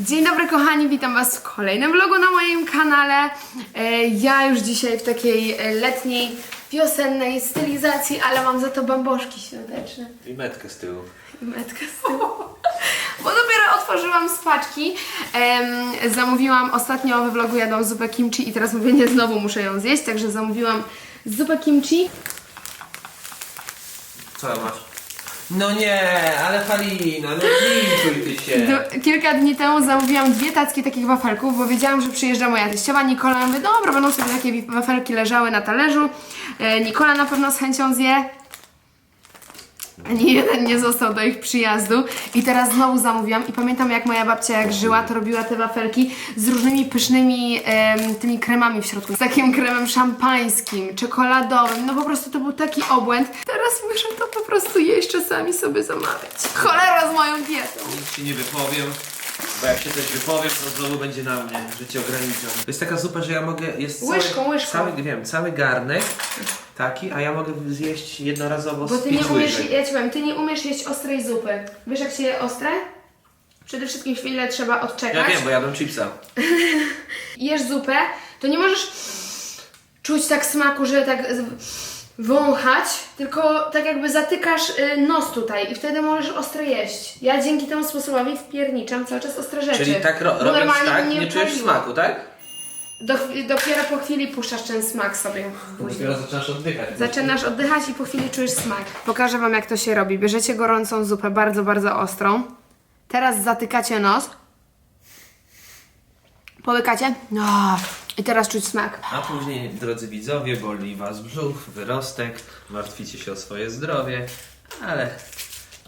Dzień dobry kochani, witam was w kolejnym vlogu na moim kanale. E, Ja już dzisiaj w takiej e, letniej, wiosennej stylizacji, ale mam za to bambożki świąteczne I metkę z tyłu. i metkę z tyłu. Bo dopiero otworzyłam z paczki. Zamówiłam ostatnio we vlogu jadłam zupę kimchi i teraz mówię, nie, znowu muszę ją zjeść, także zamówiłam zupę kimchi. Co masz? No nie, ale Halina, no zlicuj ty się. Do, kilka dni temu zamówiłam dwie tacki takich wafelków, bo wiedziałam, że przyjeżdża moja teściowa Nikola. Ja Mówię, dobra, będą sobie takie wafelki leżały na talerzu. E, Nikola na pewno z chęcią zje. Ani jeden nie został do ich przyjazdu. I teraz znowu zamówiłam. I pamiętam, jak moja babcia, jak żyła, to robiła te wafelki z różnymi pysznymi tymi kremami w środku. Z takim kremem szampańskim, czekoladowym. No po prostu to był taki obłęd. Teraz muszę to po prostu jeść, czasami sobie zamawiać. Cholera z moją dietą. Nic ci nie wypowiem, bo jak się coś wypowiem, to znowu będzie na mnie, że cię ograniczam. To jest taka zupa, że ja mogę, jest cały, Łyżką, łyżką. Cały, wiem, cały garnek taki, a ja mogę zjeść jednorazowo Bo z ty nie pięć umiesz, łyżek. ja ci powiem, ty nie umiesz jeść ostrej zupy. Wiesz jak się je ostre? Przede wszystkim chwilę trzeba Ja odczekać. wiem, bo jadłem chipsa. Jesz zupę, to nie możesz czuć tak smaku, że tak z- wąchać, tylko tak jakby zatykasz y, nos tutaj i wtedy możesz ostre jeść. Ja dzięki temu sposobowi wpierniczam cały czas ostre rzeczy. Czyli tak ro, Bo robiąc normalnie tak, bym nie, czujesz paliła. smaku, tak? Do, dopiero po chwili puszczasz ten smak sobie. Dopiero zaczynasz oddychać. Zaczynasz oddychać i po chwili czujesz smak. Pokażę Wam, jak to się robi. Bierzecie gorącą zupę, bardzo, bardzo ostrą. Teraz zatykacie nos. Połykacie. No. I teraz czuć smak. A później, drodzy widzowie, boli was brzuch, wyrostek, martwicie się o swoje zdrowie, ale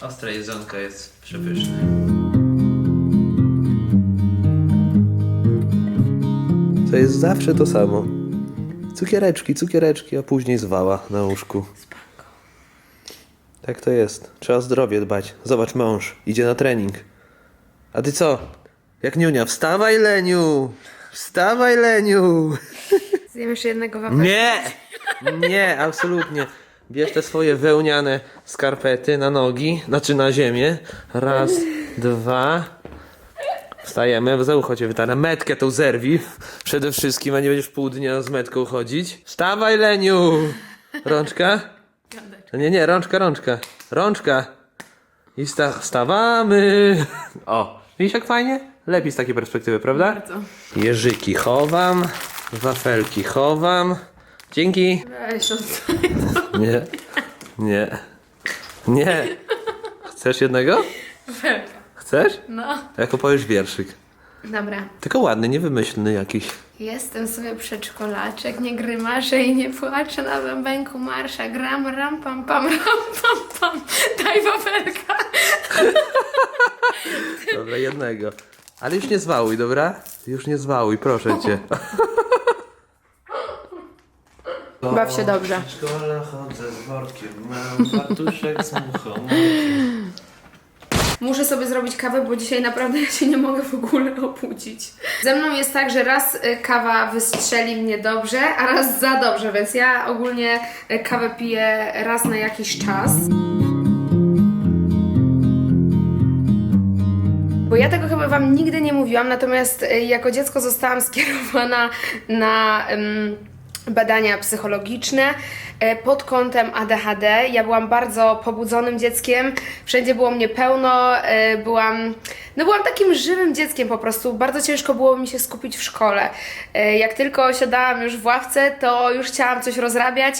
ostre jedzonko jest przepyszne. To jest zawsze to samo. Cukiereczki, cukiereczki, a później zwała na łóżku. Tak to jest. Trzeba o zdrowie dbać. Zobacz, mąż idzie na trening. A ty co? Jak niunia, wstawaj Leniu! Wstawaj Leniu! Zjem jeszcze jednego wapnia. Nie! Nie, absolutnie. Bierz te swoje wełniane skarpety na nogi, znaczy na ziemię. Raz, dwa. Wstajemy, za ucho cię wytarę. Metkę tą zerwij przede wszystkim, a nie będziesz pół dnia z metką chodzić. Wstawaj, Leniu! Rączka? Nie, nie, rączka, rączka. Rączka. I sta stawamy. O, widzisz jak fajnie? Lepiej z takiej perspektywy, prawda? Bardzo. Jeżyki chowam, wafelki chowam. Dzięki. Weź od... Nie, nie, nie. Chcesz jednego? Chcesz? No. Jak opowiesz wierszyk. Dobra. Tylko ładny, niewymyślny jakiś. Jestem sobie przedszkolaczek, nie grymaszę i nie płaczę na bębenku marsza. Gram, ram, pam, pam, ram, pam, pam. Daj wafelka. Dobra, jednego. Ale już nie zwałuj, dobra? Już nie zwałuj, proszę cię. Baw się dobrze. W szkole chodzę z workiem, mam fartuszek z muchą. Muszę sobie zrobić kawę, bo dzisiaj naprawdę ja się nie mogę w ogóle obudzić. Ze mną jest tak, że raz y, kawa wystrzeli mnie dobrze, a raz za dobrze, więc ja ogólnie y, kawę piję raz na jakiś czas. Bo ja tego chyba Wam nigdy nie mówiłam, natomiast y, jako dziecko zostałam skierowana na ym, badania psychologiczne y, pod kątem ADHD. Ja byłam bardzo pobudzonym dzieckiem, wszędzie było mnie pełno, y, byłam, no byłam takim żywym dzieckiem po prostu. Bardzo ciężko było mi się skupić w szkole. Y, Jak tylko siadałam już w ławce, to już chciałam coś rozrabiać,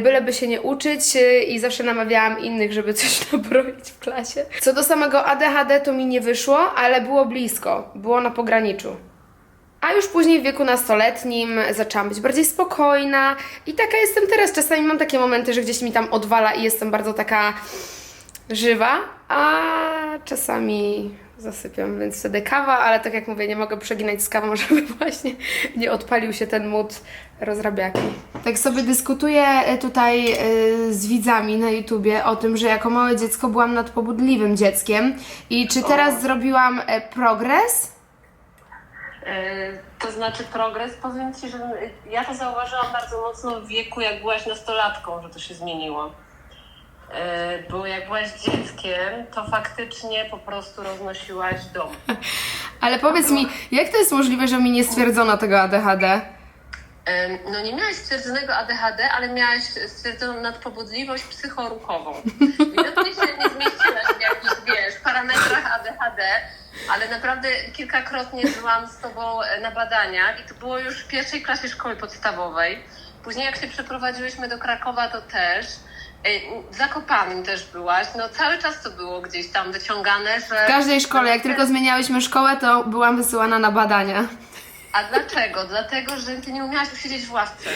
byleby się nie uczyć i zawsze namawiałam innych, żeby coś nabroić w klasie. Co do samego ADHD to mi nie wyszło, ale było blisko, było na pograniczu. A już później w wieku nastoletnim zaczęłam być bardziej spokojna i taka jestem teraz. Czasami mam takie momenty, że gdzieś mi tam odwala i jestem bardzo taka żywa, a czasami zasypiam, więc wtedy kawa, ale tak jak mówię, nie mogę przeginać z kawą, żeby właśnie nie odpalił się ten mód rozrabiaki. Tak sobie dyskutuję e, tutaj e, z widzami na YouTubie o tym, że jako małe dziecko byłam nadpobudliwym dzieckiem i czy teraz zrobiłam e, progres? E, To znaczy progres, powiem Ci, że ja to zauważyłam bardzo mocno w wieku, jak byłaś nastolatką, że to się zmieniło. E, Bo jak byłaś dzieckiem, to faktycznie po prostu roznosiłaś dom. Ale powiedz mi, jak to jest możliwe, że mi nie stwierdzono tego ADHD? Em, No nie miałaś stwierdzonego ADHD, ale miałaś stwierdzoną nadpobudliwość psychoruchową. Widocznie się nie zmieściłaś w jakichś, wiesz, parametrach ADHD, ale naprawdę kilkakrotnie byłam z tobą na badaniach i to było już w pierwszej klasie szkoły podstawowej. Później jak się przeprowadziłyśmy do Krakowa, to też. E, W Zakopanym też byłaś. No cały czas to było gdzieś tam wyciągane, że... W każdej szkole, jak tylko zmieniałyśmy szkołę, to byłam wysyłana na badania. A dlaczego? Dlatego, że ty nie umiałaś usiedzieć w ławce.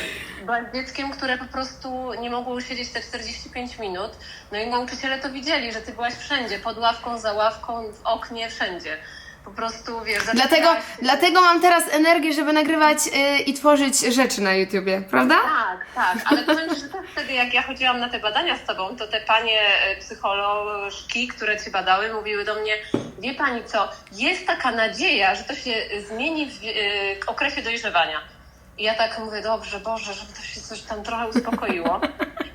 Byłaś dzieckiem, które po prostu nie mogło usiedzieć te 45 minut. No i nauczyciele to widzieli, że ty byłaś wszędzie, pod ławką, za ławką, w oknie, wszędzie. Po prostu, wiesz... Dlatego, dlatego mam teraz energię, żeby nagrywać y, i tworzyć rzeczy na YouTubie, prawda? Tak, tak, ale powiem Ci, że też wtedy, jak ja chodziłam na te badania z tobą, to te panie e, psycholożki, które cię badały, mówiły do mnie, wie pani co, jest taka nadzieja, że to się zmieni w e, okresie dojrzewania. I ja tak mówię, dobrze, Boże, żeby to się coś tam trochę uspokoiło.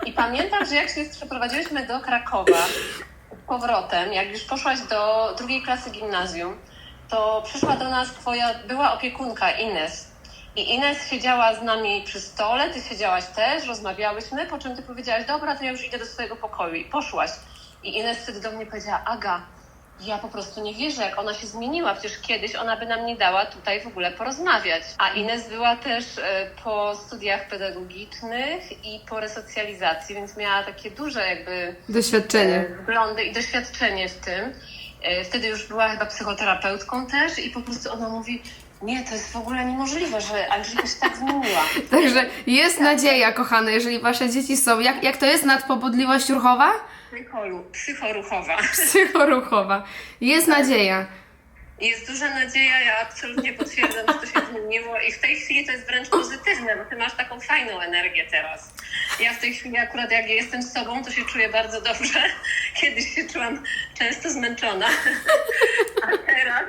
I pamiętam, że jak się przeprowadziłyśmy do Krakowa z powrotem, jak już poszłaś do drugiej klasy gimnazjum, to przyszła do nas twoja była opiekunka Ines. I Ines siedziała z nami przy stole, ty siedziałaś też, rozmawiałyśmy, po czym ty powiedziałaś, dobra, to ja już idę do swojego pokoju i poszłaś. I Ines wtedy do mnie powiedziała, Aga, ja po prostu nie wierzę, jak ona się zmieniła, przecież kiedyś ona by nam nie dała tutaj w ogóle porozmawiać. A Ines była też e, po studiach pedagogicznych i po resocjalizacji, więc miała takie duże jakby Doświadczenie. e, wglądy i doświadczenie w tym. E, Wtedy już była chyba psychoterapeutką też i po prostu ona mówi, nie, to jest w ogóle niemożliwe, że Angelika się tak zmieniła. Także jest nadzieja, kochane, jeżeli wasze dzieci są. Jak, jak to jest nadpobudliwość ruchowa? Psychoruchowa. Psychoruchowa. Jest nadzieja. Jest duża nadzieja, ja absolutnie potwierdzam, że to się zmieniło i w tej chwili to jest wręcz pozytywne, bo ty masz taką fajną energię teraz. Ja w tej chwili akurat jak jestem z sobą, to się czuję bardzo dobrze. Kiedyś się czułam często zmęczona, a teraz,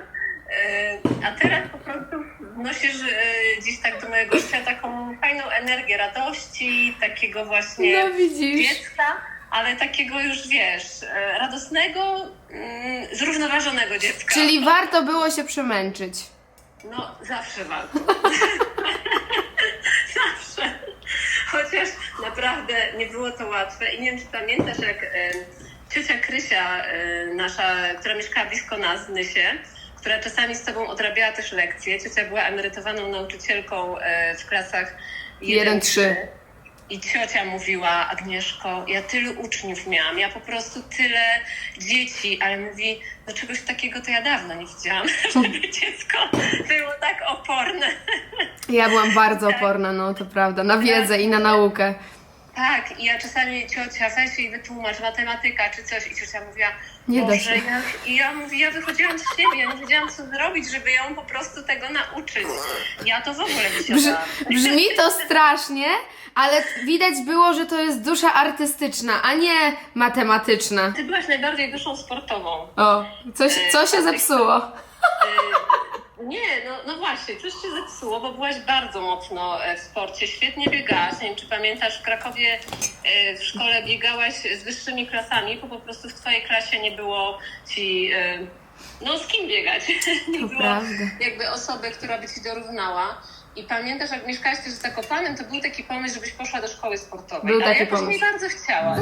e, a teraz po prostu wnosisz e, gdzieś tak do mojego życia taką fajną energię radości, takiego właśnie No dziecka, ale takiego już wiesz, e, radosnego, mm, zrównoważonego dziecka. Czyli warto było się przemęczyć. No, zawsze warto. zawsze. Chociaż naprawdę nie było to łatwe. I nie wiem, czy pamiętasz, jak e, ciocia Krysia, e, nasza, która mieszkała blisko nas w Nysie, która czasami z tobą odrabiała też lekcje. Ciocia była emerytowaną nauczycielką w klasach 1-3. I ciocia mówiła, Agnieszko, ja tylu uczniów miałam, ja po prostu tyle dzieci, ale mówi, no czegoś takiego to ja dawno nie widziałam, żeby dziecko było tak oporne. Ja byłam bardzo oporna, no to prawda, na wiedzę i na naukę. Tak, i ja czasami ciocia, weź jej wytłumacz, matematyka czy coś, i ciocia mówiła, Nie da się. ja, i ja mówię, ja wychodziłam z siebie, ja nie wiedziałam co zrobić, żeby ją po prostu tego nauczyć. Ja to w ogóle wysiadałam. brzmi to strasznie, ale widać było, że to jest dusza artystyczna, a nie matematyczna. Ty byłaś najbardziej duszą sportową. O, coś, co się zepsuło? Nie, no, no właśnie, coś się zepsuło, bo byłaś bardzo mocno e, w sporcie, świetnie biegałaś. Nie wiem, czy pamiętasz, w Krakowie e, w szkole biegałaś z wyższymi klasami, bo po prostu w twojej klasie nie było ci, e, no z kim biegać. Nie To było prawda. jakby osoby, która by ci dorównała. I pamiętasz, jak mieszkałaś też z Zakopanem, to był taki pomysł, żebyś poszła do szkoły sportowej. Był Ale taki nie pomysł. bardzo chciałaś.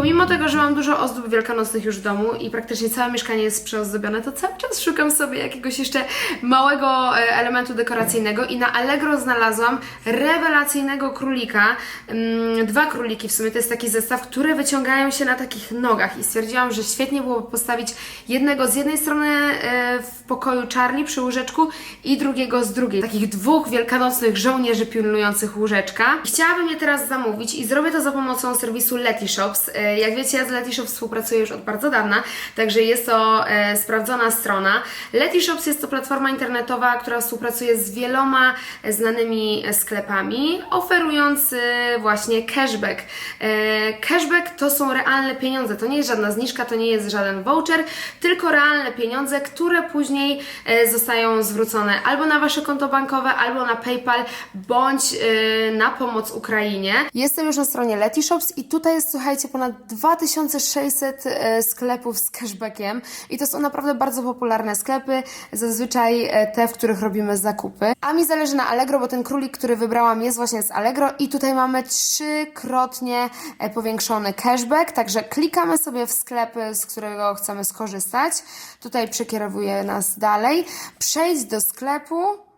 Pomimo tego, że mam dużo ozdób wielkanocnych już w domu i praktycznie całe mieszkanie jest przeozdobione, to cały czas szukam sobie jakiegoś jeszcze małego e, elementu dekoracyjnego i na Allegro znalazłam rewelacyjnego królika. Mm, Dwa króliki w sumie, to jest taki zestaw, które wyciągają się na takich nogach i stwierdziłam, że świetnie było postawić jednego z jednej strony e, w pokoju Charlie przy łóżeczku i drugiego z drugiej. Takich dwóch wielkanocnych żołnierzy pilnujących łóżeczka. Chciałabym je teraz zamówić i zrobię to za pomocą serwisu Letyshops. E, Jak wiecie, ja z Letyshops współpracuję już od bardzo dawna, także jest to e, sprawdzona strona. Letyshops jest to platforma internetowa, która współpracuje z wieloma e, znanymi e, sklepami, oferując e, właśnie cashback. E, Cashback to są realne pieniądze, to nie jest żadna zniżka, to nie jest żaden voucher, tylko realne pieniądze, które później e, zostają zwrócone albo na Wasze konto bankowe, albo na PayPal, bądź e, na pomoc Ukrainie. Jestem już na stronie Letyshops i tutaj jest, słuchajcie, ponad 2600 e, sklepów z cashbackiem i to są naprawdę bardzo popularne sklepy, zazwyczaj e, te, w których robimy zakupy. A mi zależy na Allegro, bo ten królik, który wybrałam jest właśnie z Allegro i tutaj mamy trzykrotnie e, powiększony cashback, także klikamy sobie w sklepy, z którego chcemy skorzystać. Tutaj przekierowuje nas dalej. Przejdź do sklepu.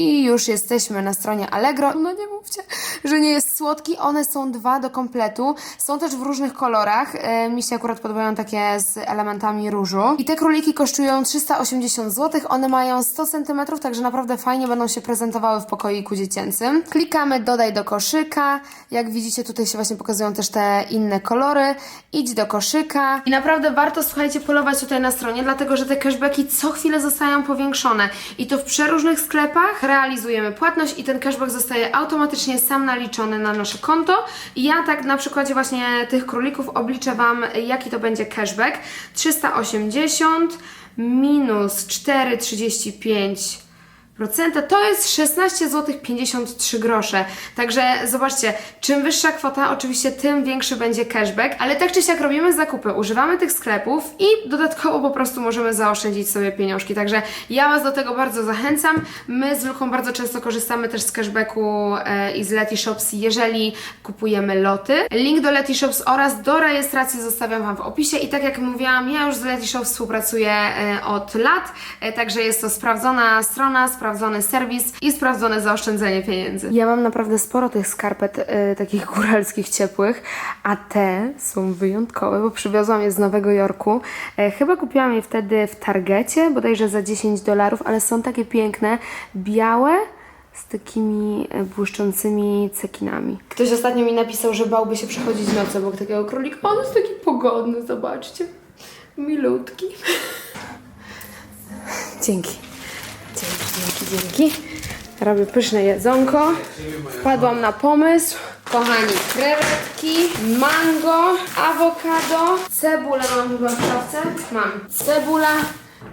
I już jesteśmy na stronie Allegro. No nie mówcie, że nie jest słodki. One są dwa do kompletu. Są też w różnych kolorach. E, mi się akurat podobają takie z elementami różu. I te króliki kosztują 380 zł. One mają 100 cm, także naprawdę fajnie będą się prezentowały w pokoiku dziecięcym. Klikamy dodaj do koszyka. Jak widzicie, tutaj się właśnie pokazują też te inne kolory. Idź do koszyka. I naprawdę warto, słuchajcie, polować tutaj na stronie, dlatego że te cashbacki co chwilę zostają powiększone. I to w przeróżnych sklepach realizujemy płatność i ten cashback zostaje automatycznie sam naliczony na nasze konto. I ja tak na przykładzie właśnie tych królików obliczę Wam, jaki to będzie cashback. 380 minus 4,35 procenta to jest 16 zł 53 grosze. Także zobaczcie, czym wyższa kwota, oczywiście tym większy będzie cashback, ale tak czy siak robimy zakupy, używamy tych sklepów i dodatkowo po prostu możemy zaoszczędzić sobie pieniążki. Także ja Was do tego bardzo zachęcam. My z Luką bardzo często korzystamy też z cashbacku e, i z Leti Shops, jeżeli kupujemy loty. Link do Leti Shops oraz do rejestracji zostawiam Wam w opisie i tak jak mówiłam, ja już z Leti Shops współpracuję e, od lat, e, także jest to sprawdzona strona, sprawdzony serwis i sprawdzone zaoszczędzenie pieniędzy. Ja mam naprawdę sporo tych skarpet e, takich góralskich ciepłych, a te są wyjątkowe, bo przywiozłam je z Nowego Jorku. E, chyba kupiłam je wtedy w Targecie, bodajże za 10 dolarów, ale są takie piękne, białe, z takimi e, błyszczącymi cekinami. Ktoś ostatnio mi napisał, że bałby się przechodzić noc obok takiego królika. On jest taki pogodny, zobaczcie. Milutki. Dzięki. Dzięki, dzięki. Robię pyszne jedzonko. Wpadłam na pomysł. Kochani, krewetki, mango, awokado, cebulę mam chyba w szafce. Mam cebula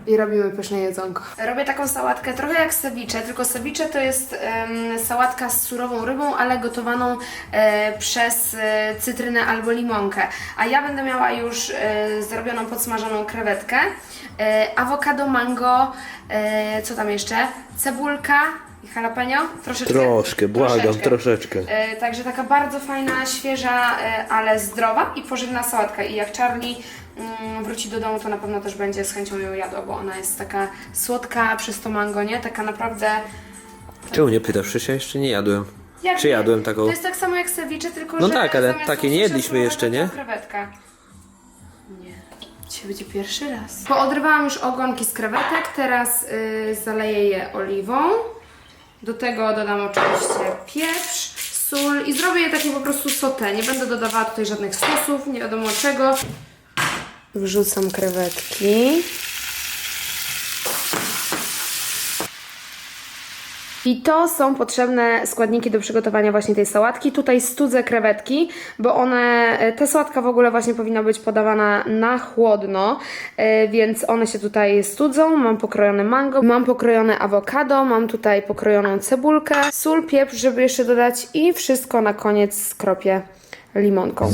i robimy pyszne jedzonko. Robię taką sałatkę trochę jak ceviche, tylko ceviche to jest em, sałatka z surową rybą, ale gotowaną e, przez e, cytrynę albo limonkę. A ja będę miała już e, zrobioną podsmażoną krewetkę, e, awokado, mango, e, co tam jeszcze? Cebulka i jalapeno? Troszeczkę? Troszkę, błagam, Troszeczkę. troszeczkę. E, także taka bardzo fajna, świeża, e, ale zdrowa i pożywna sałatka. I jak Charlie wróci do domu, to na pewno też będzie z chęcią ją jadła, bo ona jest taka słodka przez to mango, nie? Taka naprawdę... Czemu nie pytasz? Przecież ja jeszcze nie jadłem. Jak Czy nie? jadłem taką? To jest tak samo jak ceviche, tylko No że tak, ale zamiast takie nie jedliśmy jeszcze, nie? to Krewetka. Nie. Dzisiaj będzie pierwszy raz. Poodrywałam już ogonki z krewetek, teraz y, zaleję je oliwą. Do tego dodam oczywiście pieprz, sól i zrobię je takie po prostu sauté. Nie będę dodawała tutaj żadnych sosów, nie wiadomo czego. Wrzucam krewetki. I to są potrzebne składniki do przygotowania właśnie tej sałatki. Tutaj studzę krewetki, bo one, ta sałatka w ogóle właśnie powinna być podawana na chłodno, e, więc one się tutaj studzą. Mam pokrojone mango, mam pokrojone awokado, mam tutaj pokrojoną cebulkę, sól, pieprz, żeby jeszcze dodać i wszystko na koniec skropię limonką.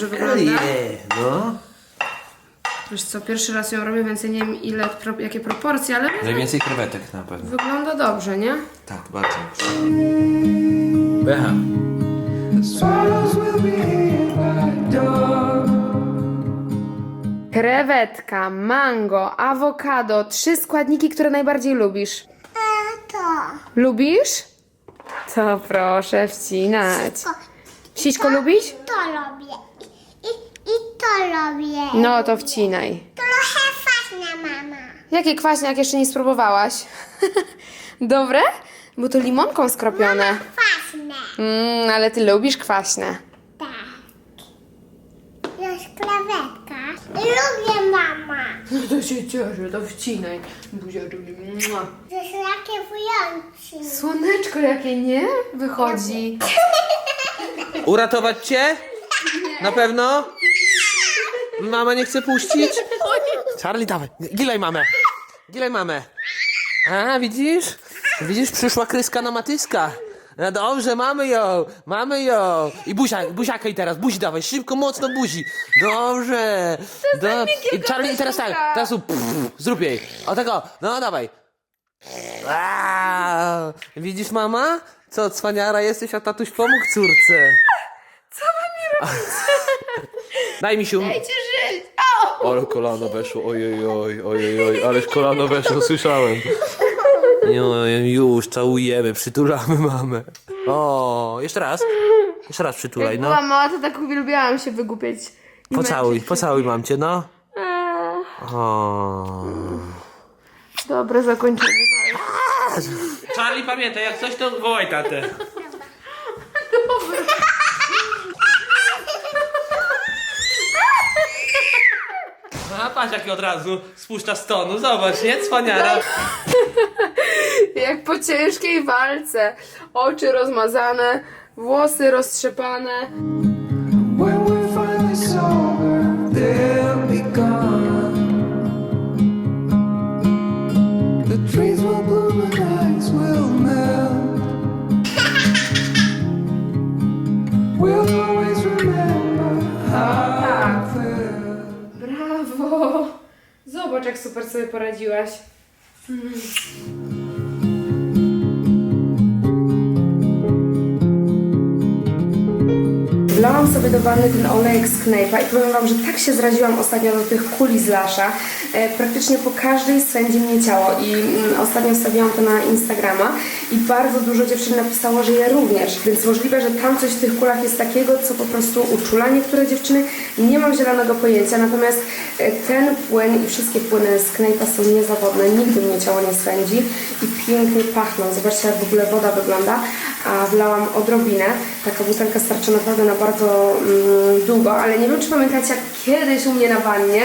Dobrze wygląda? no. Wiesz co, pierwszy raz ją robię, więc ja nie wiem ile, pro, jakie proporcje, ale Najwięcej krewetek na pewno. wygląda dobrze, nie? Tak, bardzo. Becha. Krewetka, mango, awokado, trzy składniki, które najbardziej lubisz. To, Lubisz? To proszę wcinać. Siśko lubisz? to robię. To robię. No to wcinaj. Trochę fajna mama. Jakie kwaśne, jak jeszcze nie spróbowałaś? Dobre? Bo to limonką skropione. Kwaśne. Mmm, ale ty lubisz kwaśne. Tak. Jest krewetka. Lubię mama. No to się cieszę, to wcinaj. Buziaczek. Mua. To jest takie wyjątki. Słoneczko jakie, nie? Wychodzi. Uratować cię? Na pewno? Mama nie chce puścić? Charlie, dawaj, gilej mamę. Gilej mamę. A, widzisz? Widzisz, przyszła kryska na matyska. No dobrze, mamy ją, mamy ją. I buzia, buziaka i teraz, buzi dawaj, szybko, mocno buzi. Dobrze. Do... I Charlie, i teraz tak, teraz tu, pff, zrób jej. O tego, no dawaj. Wow. Widzisz mama? Co, cwaniara jesteś, a tatuś pomógł córce. Co mam mi robić? Daj mi się. Dajcie. Ale kolano weszło, ojej, oj, ojej, oj, ależ kolano weszło, słyszałem. Jo, już, całujemy, przytulamy mamę. O, jeszcze raz. Jeszcze raz przytulaj, Jak no. byłam mała, to tak uwielbiałam się wygłupiać. i Pocałuj, męczyć. pocałuj mamcie, no. Eee, O. Dobre zakończenie. Charlie, pamiętaj, jak coś to wołaj tatę. A patrz jaki od razu spuszcza z tonu, zobacz, nie? Cwaniara. Jak po ciężkiej walce. Oczy rozmazane, włosy roztrzepane. Sobie poradziłaś. Wlałam sobie do wanny ten olejek z knejpa i powiem Wam, że tak się zraziłam ostatnio do tych kuli z Lasza. E, praktycznie po każdej swędzi mnie ciało i mm, ostatnio wstawiłam to na Instagrama i bardzo dużo dziewczyn napisało, że ja również, więc możliwe, że tam coś w tych kulach jest takiego, co po prostu uczula niektóre dziewczyny. Nie mam zielonego pojęcia, natomiast e, ten płyn i wszystkie płyny z knejpa są niezawodne, nigdy mnie ciało nie swędzi i pięknie pachną. Zobaczcie, jak w ogóle woda wygląda, a wlałam odrobinę. Taka butelka starczy naprawdę na bardzo mm, długo, ale nie wiem, czy pamiętacie, jak kiedyś u mnie na wannie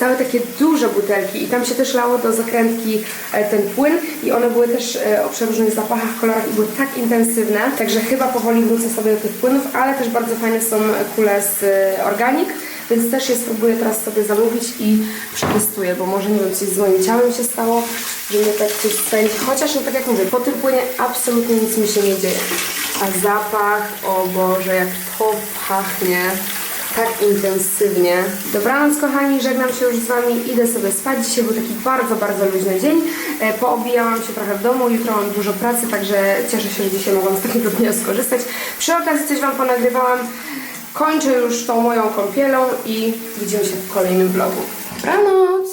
stały takie duże butelki i tam się też lało do zakrętki e, ten płyn i one były też e, o przeróżnych zapachach, kolorach i były tak intensywne, także chyba powoli wrócę sobie do tych płynów, ale też bardzo fajne są kule z e, organik, więc też je spróbuję teraz sobie zamówić i przetestuję, bo może nie wiem, coś z moim ciałem się stało, że mnie tak coś spędzi, chociaż no tak jak mówię, po tym płynie absolutnie nic mi się nie dzieje. A zapach, o Boże, jak to pachnie tak intensywnie. Dobranoc kochani, żegnam się już z Wami, idę sobie spać. Dzisiaj był taki bardzo, bardzo luźny dzień. E, poobijałam się trochę w domu, jutro mam dużo pracy, także cieszę się, że dzisiaj mogłam z takiego dnia skorzystać. Przy okazji coś Wam ponagrywałam. Kończę już tą moją kąpielą i widzimy się w kolejnym vlogu. Dobranoc!